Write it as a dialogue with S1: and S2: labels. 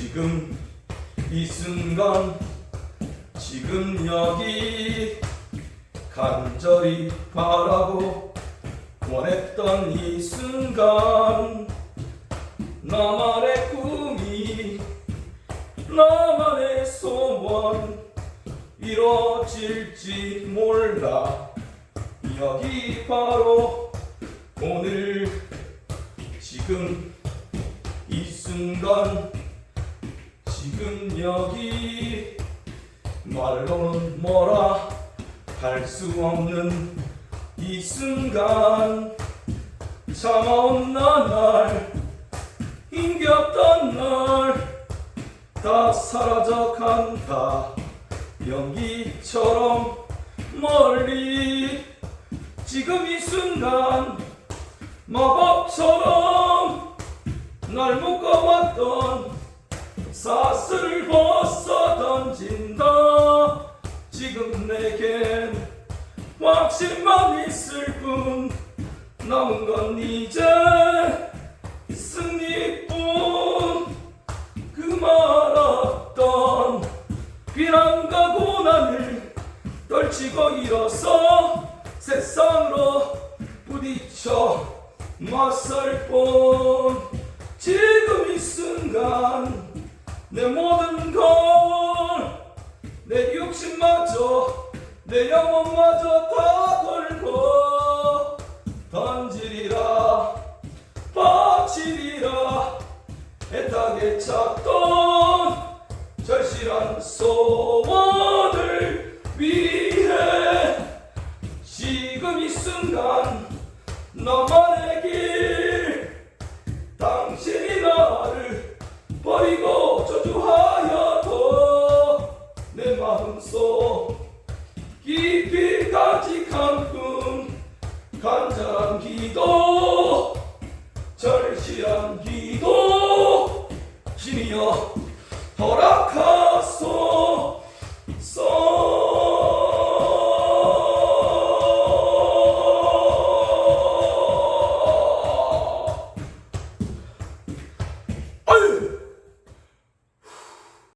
S1: 지금 이 순간 지금 여기 간절히 바라고 원했던 이 순간 나만의 꿈이 나만의 소원 이뤄질지 몰라. 여기 바로 오늘 지금 이 순간 지금 여기 말로는 뭐라? 할 수 없는 이 순간. 참아온 나날 힘겹던 날 다 사라져 간다. 연기처럼 멀리. 지금 이 순간 마법처럼 날 묶어왔던 사슬을 벗어 던진다 지금 내겐 확신만 있을 뿐. 남은 건 이제 승리뿐. 그 말았던 비난과 고난을 떨치고 일어서 세상으로 부딪혀 맞설 뿐. 지금 이 순간 내 모든 걸 내 육신마저 내 영혼마저 다 걸고 던지리라 바치리라 애타게 찾던 절실한 소원을 위해 지금 이 순간 너만의 길 내 마음속 깊이 간직한 꿈 간절한 기도 절실한 기도. 신이여 허락하소